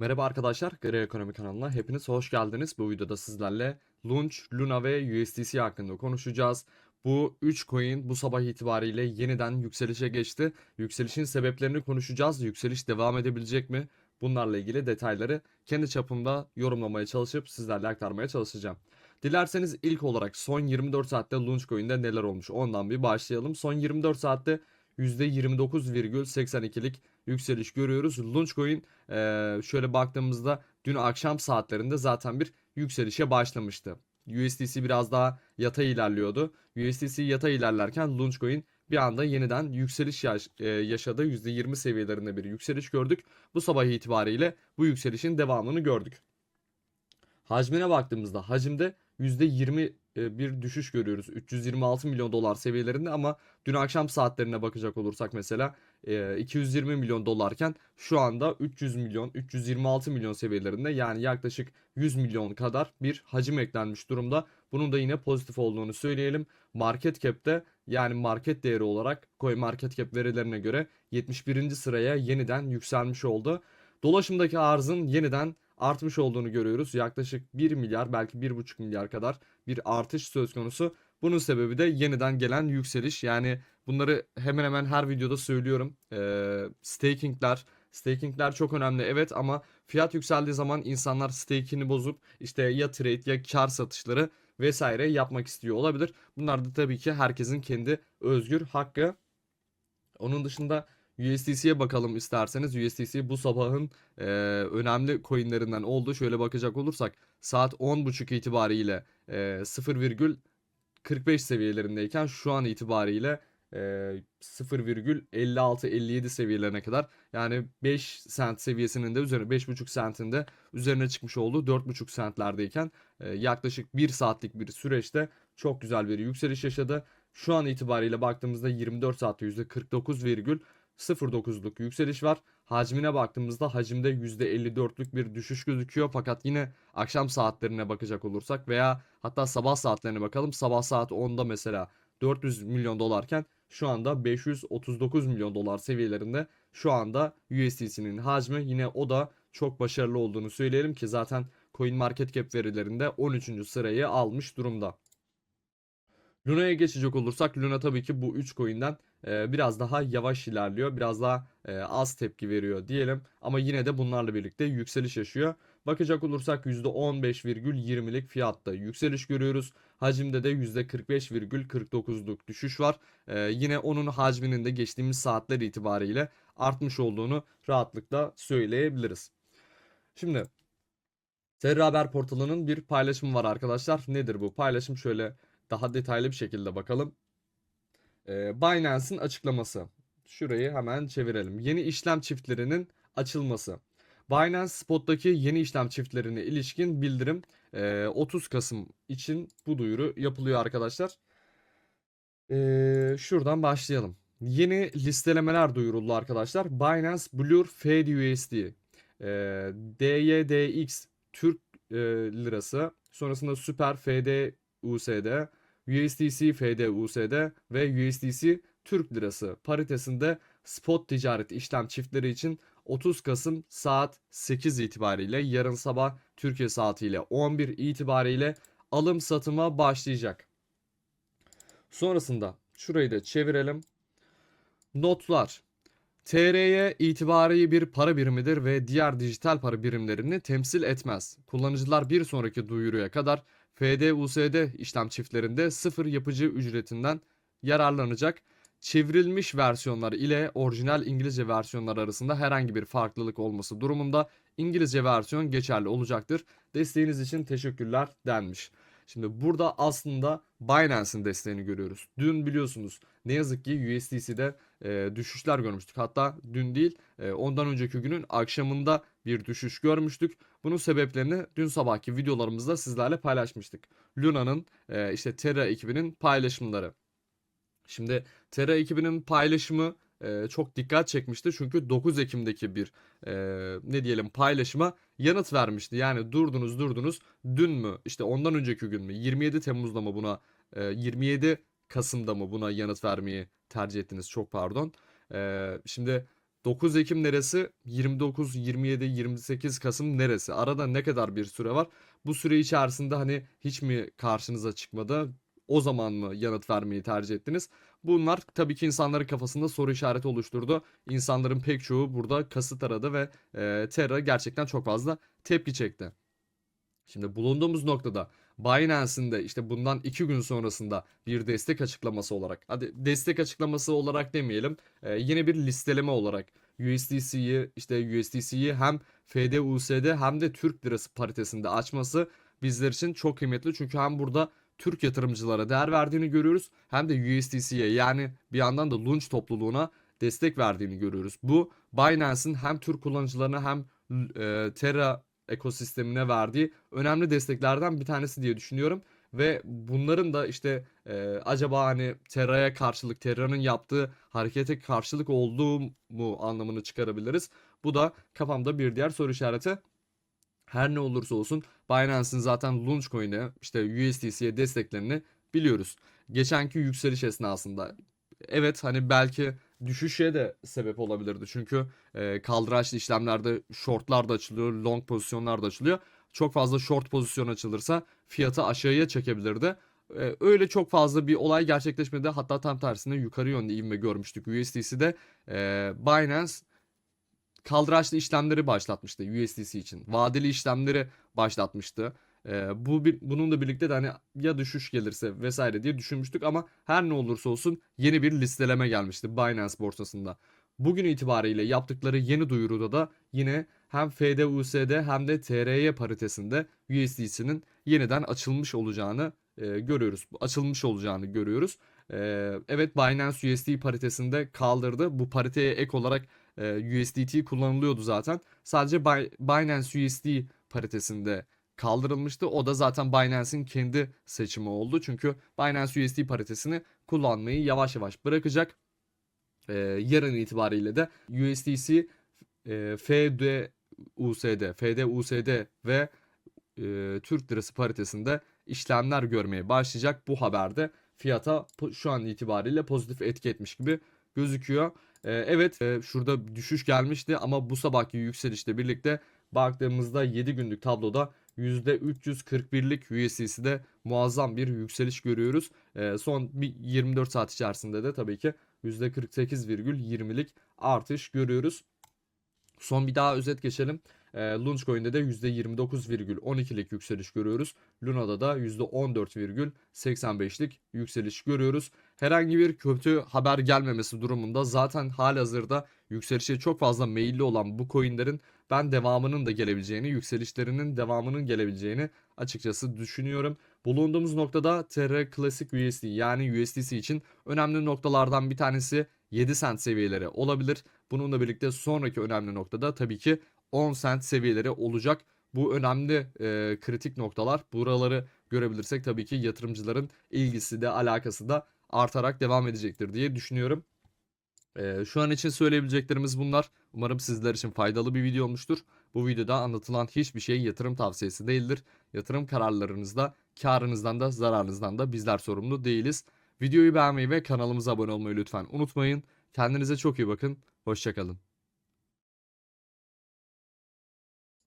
Merhaba arkadaşlar, Gri Ekonomi kanalına hepiniz hoş geldiniz. Bu videoda sizlerle Launch, Luna ve USDC hakkında konuşacağız. Bu 3 coin bu sabah itibariyle yeniden yükselişe geçti. Yükselişin sebeplerini konuşacağız. Yükseliş devam edebilecek mi? Bunlarla ilgili detayları kendi çapımda yorumlamaya çalışıp sizlerle aktarmaya çalışacağım. Dilerseniz ilk olarak son 24 saatte Launchcoin'de neler olmuş ondan bir başlayalım. Son 24 saatte %29,82'lik yükseliş görüyoruz. Launchcoin eee, şöyle baktığımızda dün akşam saatlerinde zaten bir yükselişe başlamıştı. USDC biraz daha yatay ilerliyordu. USDC yatay ilerlerken Launchcoin bir anda yeniden yükseliş yaş- eee, yaşadı. %20 seviyelerinde bir yükseliş gördük. Bu sabah itibariyle bu yükselişin devamını gördük. Hacmine baktığımızda hacimde %20 e, bir düşüş görüyoruz. 326 milyon dolar seviyelerinde ama dün akşam saatlerine bakacak olursak mesela e, 220 milyon dolarken şu anda 300 milyon 326 milyon seviyelerinde yani yaklaşık 100 milyon kadar bir hacim eklenmiş durumda. Bunun da yine pozitif olduğunu söyleyelim. Market cap'te yani market değeri olarak Coin Market Cap verilerine göre 71. sıraya yeniden yükselmiş oldu. Dolaşımdaki arzın yeniden artmış olduğunu görüyoruz. Yaklaşık 1 milyar belki 1,5 milyar kadar bir artış söz konusu. Bunun sebebi de yeniden gelen yükseliş. Yani bunları hemen hemen her videoda söylüyorum. Ee, stakingler, stakingler çok önemli evet ama fiyat yükseldiği zaman insanlar stakingini bozup işte ya trade ya kar satışları vesaire yapmak istiyor olabilir. Bunlar da tabii ki herkesin kendi özgür hakkı. Onun dışında USDC'ye bakalım isterseniz. USDC bu sabahın e, önemli coinlerinden oldu. Şöyle bakacak olursak saat 10.30 itibariyle e, 0,45 seviyelerindeyken şu an itibariyle e, 0,56-57 seviyelerine kadar yani 5 sent seviyesinin de üzerine 5,5 sentin de üzerine çıkmış oldu. 4,5 sentlerdeyken e, yaklaşık 1 saatlik bir süreçte çok güzel bir yükseliş yaşadı. Şu an itibariyle baktığımızda 24 saatte %49,09'luk yükseliş var. Hacmine baktığımızda hacimde %54'lük bir düşüş gözüküyor. Fakat yine akşam saatlerine bakacak olursak veya hatta sabah saatlerine bakalım. Sabah saat 10'da mesela 400 milyon dolarken şu anda 539 milyon dolar seviyelerinde şu anda USDC'nin hacmi yine o da çok başarılı olduğunu söyleyelim ki zaten Coin Market Cap verilerinde 13. sırayı almış durumda. Luna'ya geçecek olursak Luna tabii ki bu 3 coin'den e, biraz daha yavaş ilerliyor. Biraz daha e, az tepki veriyor diyelim. Ama yine de bunlarla birlikte yükseliş yaşıyor. Bakacak olursak %15,20'lik fiyatta yükseliş görüyoruz. Hacimde de %45,49'luk düşüş var. E, yine onun hacminin de geçtiğimiz saatler itibariyle artmış olduğunu rahatlıkla söyleyebiliriz. Şimdi Terra Haber portalının bir paylaşımı var arkadaşlar. Nedir bu paylaşım? Şöyle daha detaylı bir şekilde bakalım. Ee, Binance'ın açıklaması. Şurayı hemen çevirelim. Yeni işlem çiftlerinin açılması. Binance Spot'taki yeni işlem çiftlerine ilişkin bildirim e, 30 Kasım için bu duyuru yapılıyor arkadaşlar. Şuradan başlayalım. Yeni listelemeler duyuruldu arkadaşlar. Binance Blur Fade USD, e, DYDX Türk e, lirası, sonrasında Super FD USD, USDC FD USD ve USDC Türk lirası paritesinde spot ticaret işlem çiftleri için 30 Kasım saat 8 itibariyle yarın sabah Türkiye saatiyle 11 itibariyle alım satıma başlayacak. Sonrasında şurayı da çevirelim. Notlar. TR'ye itibari bir para birimidir ve diğer dijital para birimlerini temsil etmez. Kullanıcılar bir sonraki duyuruya kadar FD-USD işlem çiftlerinde sıfır yapıcı ücretinden yararlanacak. Çevrilmiş versiyonlar ile orijinal İngilizce versiyonlar arasında herhangi bir farklılık olması durumunda İngilizce versiyon geçerli olacaktır. Desteğiniz için teşekkürler denmiş. Şimdi burada aslında Binance'ın desteğini görüyoruz. Dün biliyorsunuz ne yazık ki USDC'de e, düşüşler görmüştük. Hatta dün değil e, ondan önceki günün akşamında bir düşüş görmüştük. Bunun sebeplerini dün sabahki videolarımızda sizlerle paylaşmıştık. Luna'nın e, işte Terra ekibinin paylaşımları. Şimdi Terra ekibinin paylaşımı çok dikkat çekmişti. Çünkü 9 Ekim'deki bir e, ne diyelim paylaşıma yanıt vermişti. Yani durdunuz durdunuz dün mü işte ondan önceki gün mü 27 Temmuz'da mı buna e, 27 Kasım'da mı buna yanıt vermeyi tercih ettiniz çok pardon. E, şimdi 9 Ekim neresi? 29, 27, 28 Kasım neresi? Arada ne kadar bir süre var? Bu süre içerisinde hani hiç mi karşınıza çıkmadı? O zaman mı yanıt vermeyi tercih ettiniz? Bunlar tabii ki insanların kafasında soru işareti oluşturdu. İnsanların pek çoğu burada kasıt aradı ve e, Terra gerçekten çok fazla tepki çekti. Şimdi bulunduğumuz noktada Binance'in de işte bundan 2 gün sonrasında bir destek açıklaması olarak, hadi destek açıklaması olarak demeyelim, e, yine bir listeleme olarak USDC'yi işte USDC'yi hem FDUSD hem de Türk Lirası paritesinde açması bizler için çok kıymetli. Çünkü hem burada Türk yatırımcılara değer verdiğini görüyoruz hem de USDC'ye yani bir yandan da Launch topluluğuna destek verdiğini görüyoruz. Bu Binance'in hem Türk kullanıcılarına hem e, Terra ekosistemine verdiği önemli desteklerden bir tanesi diye düşünüyorum. Ve bunların da işte e, acaba hani Terra'ya karşılık, Terra'nın yaptığı harekete karşılık olduğu mu anlamını çıkarabiliriz. Bu da kafamda bir diğer soru işareti. Her ne olursa olsun Binance'in zaten Launchcoin'e işte USDC'ye desteklerini biliyoruz. Geçenki yükseliş esnasında evet hani belki düşüşe de sebep olabilirdi. Çünkü e, kaldıraçlı işlemlerde shortlar da açılıyor, long pozisyonlar da açılıyor. Çok fazla short pozisyon açılırsa fiyatı aşağıya çekebilirdi. E, öyle çok fazla bir olay gerçekleşmedi. Hatta tam tersine yukarı yönlü ivme görmüştük USDC'de. E, Binance kaldıraçlı işlemleri başlatmıştı USDC için. Vadeli işlemleri başlatmıştı. Ee, bu bir, bununla birlikte de hani ya düşüş gelirse vesaire diye düşünmüştük ama her ne olursa olsun yeni bir listeleme gelmişti Binance borsasında. Bugün itibariyle yaptıkları yeni duyuruda da yine hem FDUSD hem de TRY paritesinde USDC'nin yeniden açılmış olacağını e, görüyoruz. Açılmış olacağını görüyoruz. E, evet Binance USD paritesinde kaldırdı. Bu pariteye ek olarak e, USDT kullanılıyordu zaten. Sadece Bi- Binance USD paritesinde kaldırılmıştı. O da zaten Binance'in kendi seçimi oldu. Çünkü Binance USD paritesini kullanmayı yavaş yavaş bırakacak. Ee, yarın itibariyle de USDC, e, FDUSD, FDUSD ve e, Türk Lirası paritesinde işlemler görmeye başlayacak. Bu haberde fiyata şu an itibariyle pozitif etki etmiş gibi gözüküyor. Ee, evet e, şurada düşüş gelmişti ama bu sabahki yükselişle birlikte baktığımızda 7 günlük tabloda %341'lik USDC'de muazzam bir yükseliş görüyoruz. Ee, son bir 24 saat içerisinde de tabii ki %48,20'lik artış görüyoruz. Son bir daha özet geçelim. E, Launchcoin'de de %29,12'lik yükseliş görüyoruz. Luna'da da %14,85'lik yükseliş görüyoruz. Herhangi bir kötü haber gelmemesi durumunda zaten halihazırda yükselişe çok fazla meyilli olan bu coinlerin ben devamının da gelebileceğini, yükselişlerinin devamının gelebileceğini açıkçası düşünüyorum. Bulunduğumuz noktada Terra Classic USD yani USDC için önemli noktalardan bir tanesi 7 cent seviyeleri olabilir. Bununla birlikte sonraki önemli noktada tabii ki 10 cent seviyeleri olacak. Bu önemli e, kritik noktalar. Buraları görebilirsek tabii ki yatırımcıların ilgisi de alakası da artarak devam edecektir diye düşünüyorum. E, şu an için söyleyebileceklerimiz bunlar. Umarım sizler için faydalı bir video olmuştur. Bu videoda anlatılan hiçbir şey yatırım tavsiyesi değildir. Yatırım kararlarınızda karınızdan da zararınızdan da bizler sorumlu değiliz. Videoyu beğenmeyi ve kanalımıza abone olmayı lütfen unutmayın. Kendinize çok iyi bakın. Hoşçakalın.